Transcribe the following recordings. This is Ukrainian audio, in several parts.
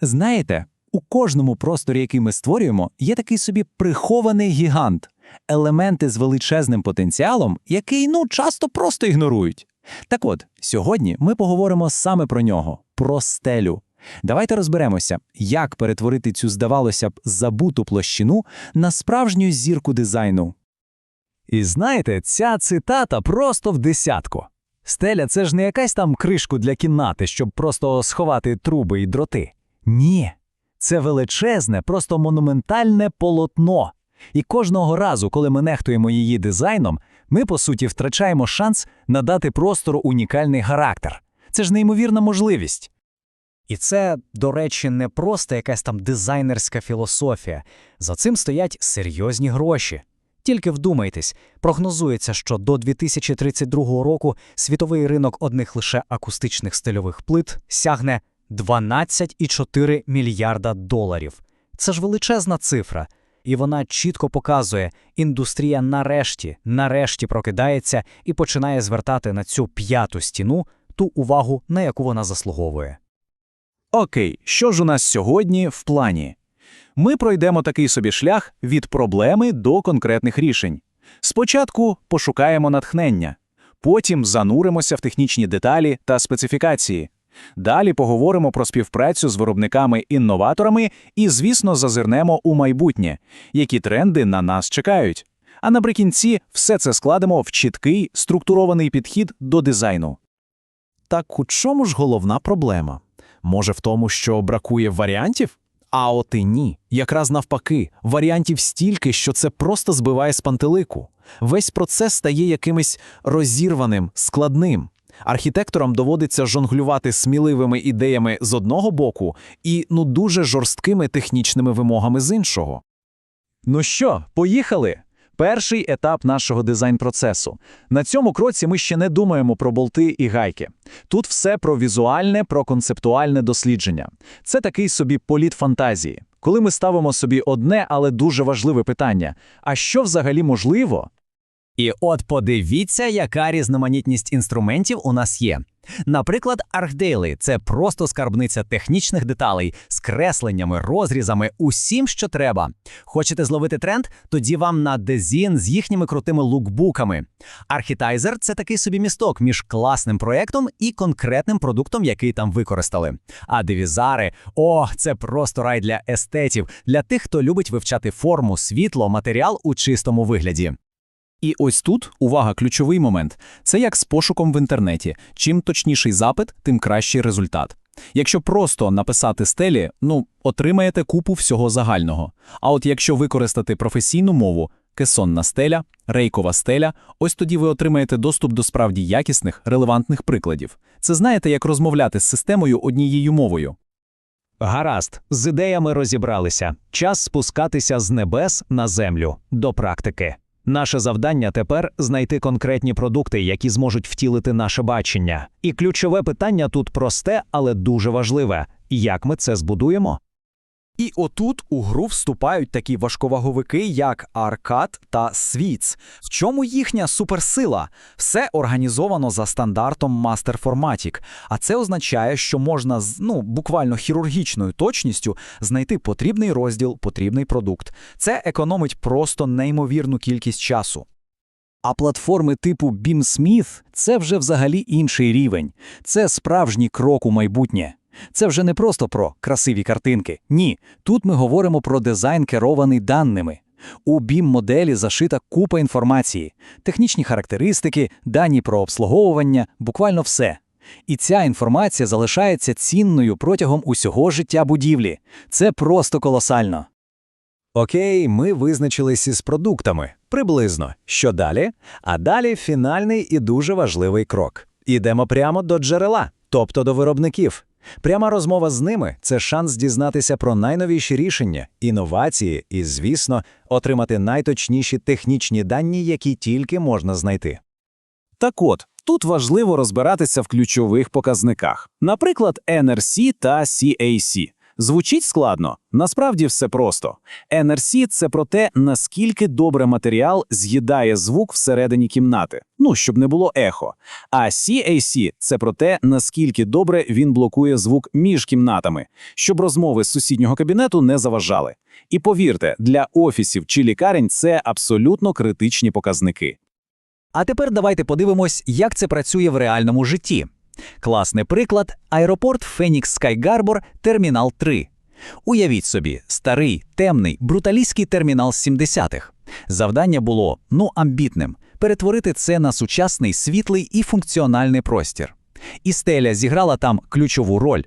Знаєте, у кожному просторі, який ми створюємо, є такий собі прихований гігант, елементи з величезним потенціалом, який ну часто просто ігнорують. Так от, сьогодні ми поговоримо саме про нього, про стелю. Давайте розберемося, як перетворити цю, здавалося б, забуту площину на справжню зірку дизайну. І знаєте, ця цитата просто в десятку. Стеля це ж не якась там кришку для кімнати, щоб просто сховати труби і дроти. Ні, це величезне, просто монументальне полотно. І кожного разу, коли ми нехтуємо її дизайном, ми, по суті, втрачаємо шанс надати простору унікальний характер. Це ж неймовірна можливість. І це, до речі, не просто якась там дизайнерська філософія. За цим стоять серйозні гроші. Тільки вдумайтесь, прогнозується, що до 2032 року світовий ринок одних лише акустичних стильових плит сягне 12,4 мільярда доларів. Це ж величезна цифра, і вона чітко показує, індустрія нарешті, нарешті прокидається і починає звертати на цю п'яту стіну ту увагу, на яку вона заслуговує. Окей, що ж у нас сьогодні в плані? Ми пройдемо такий собі шлях від проблеми до конкретних рішень. Спочатку пошукаємо натхнення, потім зануримося в технічні деталі та специфікації. Далі поговоримо про співпрацю з виробниками-інноваторами і, звісно, зазирнемо у майбутнє, які тренди на нас чекають. А наприкінці все це складемо в чіткий структурований підхід до дизайну. Так у чому ж головна проблема? Може в тому, що бракує варіантів? А от і ні. Якраз навпаки, варіантів стільки, що це просто збиває з пантелику. Весь процес стає якимось розірваним, складним. Архітекторам доводиться жонглювати сміливими ідеями з одного боку і ну дуже жорсткими технічними вимогами з іншого. Ну що, поїхали? Перший етап нашого дизайн-процесу. На цьому кроці ми ще не думаємо про болти і гайки. Тут все про візуальне, про концептуальне дослідження. Це такий собі політ фантазії. Коли ми ставимо собі одне, але дуже важливе питання: а що взагалі можливо? І от подивіться, яка різноманітність інструментів у нас є. Наприклад, ArcDaily – це просто скарбниця технічних деталей з кресленнями, розрізами, усім, що треба. Хочете зловити тренд? Тоді вам на Дезін з їхніми крутими лукбуками. Architizer – це такий собі місток між класним проєктом і конкретним продуктом, який там використали. А девізари – о, це просто рай для естетів, для тих, хто любить вивчати форму, світло, матеріал у чистому вигляді. І ось тут, увага, ключовий момент. Це як з пошуком в інтернеті. Чим точніший запит, тим кращий результат. Якщо просто написати стелі, ну, отримаєте купу всього загального. А от якщо використати професійну мову, кесонна стеля, рейкова стеля, ось тоді ви отримаєте доступ до справді якісних, релевантних прикладів. Це знаєте, як розмовляти з системою однією мовою. Гаразд, з ідеями розібралися. Час спускатися з небес на землю до практики. Наше завдання тепер знайти конкретні продукти, які зможуть втілити наше бачення. І ключове питання тут просте, але дуже важливе: як ми це збудуємо? І отут у гру вступають такі важковаговики, як Аркад та Свіц. В чому їхня суперсила? Все організовано за стандартом Master Formatic, а це означає, що можна з ну буквально хірургічною точністю знайти потрібний розділ, потрібний продукт. Це економить просто неймовірну кількість часу. А платформи типу BeamSmith – це вже взагалі інший рівень. Це справжній крок у майбутнє. Це вже не просто про красиві картинки. Ні, тут ми говоримо про дизайн, керований даними. У BIM-моделі зашита купа інформації, технічні характеристики, дані про обслуговування, буквально все. І ця інформація залишається цінною протягом усього життя будівлі. Це просто колосально. Окей, ми визначились із продуктами. Приблизно. Що далі? А далі фінальний і дуже важливий крок. Ідемо прямо до джерела, тобто до виробників. Пряма розмова з ними це шанс дізнатися про найновіші рішення, інновації і, звісно, отримати найточніші технічні дані, які тільки можна знайти. Так от, тут важливо розбиратися в ключових показниках, наприклад, NRC та CAC. Звучить складно. Насправді все просто. NRC – це про те, наскільки добре матеріал з'їдає звук всередині кімнати, ну, щоб не було ехо. А CAC – це про те, наскільки добре він блокує звук між кімнатами, щоб розмови з сусіднього кабінету не заважали. І повірте, для офісів чи лікарень це абсолютно критичні показники. А тепер давайте подивимось, як це працює в реальному житті. Класний приклад аеропорт Фенікс Скайгарбор, Термінал 3. Уявіть собі, старий, темний, бруталістський термінал 70-х. Завдання було, ну, амбітним перетворити це на сучасний, світлий і функціональний простір. І стеля зіграла там ключову роль.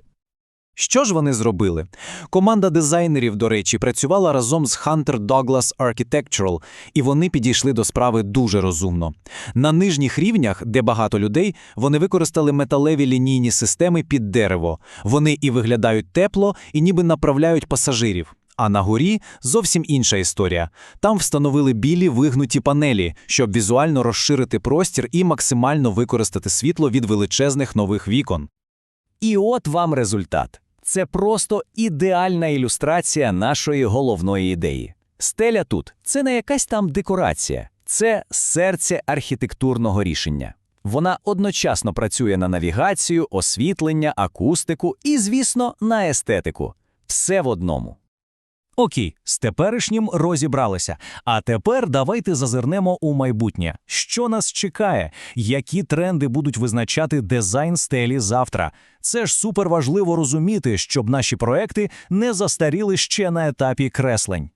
Що ж вони зробили? Команда дизайнерів, до речі, працювала разом з Hunter Douglas Architectural, і вони підійшли до справи дуже розумно. На нижніх рівнях, де багато людей, вони використали металеві лінійні системи під дерево. Вони і виглядають тепло, і ніби направляють пасажирів. А на горі зовсім інша історія. Там встановили білі вигнуті панелі, щоб візуально розширити простір і максимально використати світло від величезних нових вікон. І от вам результат. Це просто ідеальна ілюстрація нашої головної ідеї. Стеля тут це не якась там декорація, це серце архітектурного рішення. Вона одночасно працює на навігацію, освітлення, акустику і, звісно, на естетику. Все в одному. Окей, з теперішнім розібралися. А тепер давайте зазирнемо у майбутнє. Що нас чекає? Які тренди будуть визначати дизайн стелі завтра? Це ж супер важливо розуміти, щоб наші проекти не застаріли ще на етапі креслень.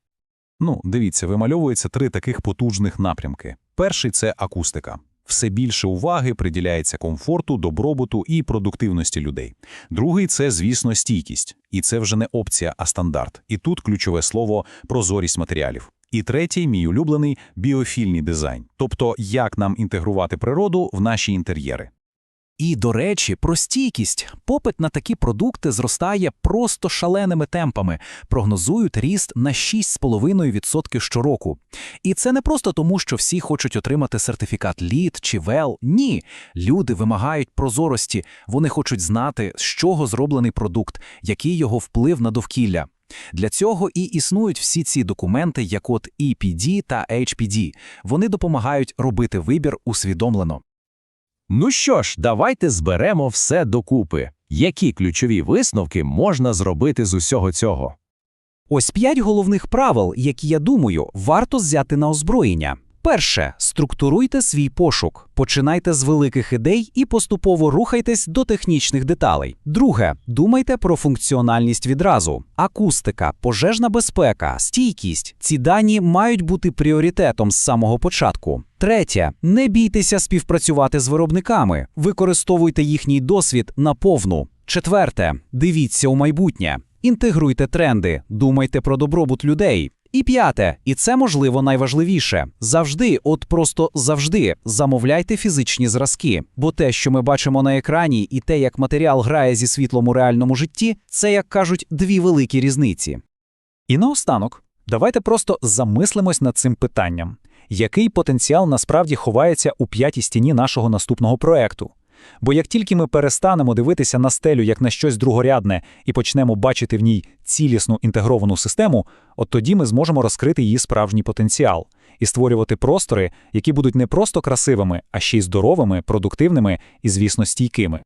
Ну, дивіться, вимальовується три таких потужних напрямки. Перший це акустика. Все більше уваги приділяється комфорту, добробуту і продуктивності людей. Другий це, звісно, стійкість. І це вже не опція, а стандарт. І тут ключове слово прозорість матеріалів. І третій, мій улюблений біофільний дизайн. Тобто, як нам інтегрувати природу в наші інтер'єри. І, до речі, про стійкість. Попит на такі продукти зростає просто шаленими темпами. Прогнозують ріст на 6,5% щороку. І це не просто тому, що всі хочуть отримати сертифікат LEED чи WELL. Ні. Люди вимагають прозорості. Вони хочуть знати, з чого зроблений продукт, який його вплив на довкілля. Для цього і існують всі ці документи, як от EPD та HPD. Вони допомагають робити вибір усвідомлено. Ну що ж, давайте зберемо все докупи. Які ключові висновки можна зробити з усього цього? Ось п'ять головних правил, які, я думаю, варто взяти на озброєння. Перше, структуруйте свій пошук. Починайте з великих ідей і поступово рухайтесь до технічних деталей. Друге, думайте про функціональність відразу. Акустика, пожежна безпека, стійкість. Ці дані мають бути пріоритетом з самого початку. Третє, не бійтеся співпрацювати з виробниками. Використовуйте їхній досвід наповну. Четверте, дивіться у майбутнє. Інтегруйте тренди, думайте про добробут людей. І п'яте, і це можливо найважливіше. Завжди, от просто завжди, замовляйте фізичні зразки, бо те, що ми бачимо на екрані, і те, як матеріал грає зі світлом у реальному житті, це, як кажуть, дві великі різниці. І наостанок, давайте просто замислимось над цим питанням. Який потенціал насправді ховається у п'ятій стіні нашого наступного проекту? Бо як тільки ми перестанемо дивитися на стелю як на щось другорядне і почнемо бачити в ній цілісну інтегровану систему, от тоді ми зможемо розкрити її справжній потенціал і створювати простори, які будуть не просто красивими, а ще й здоровими, продуктивними і, звісно, стійкими.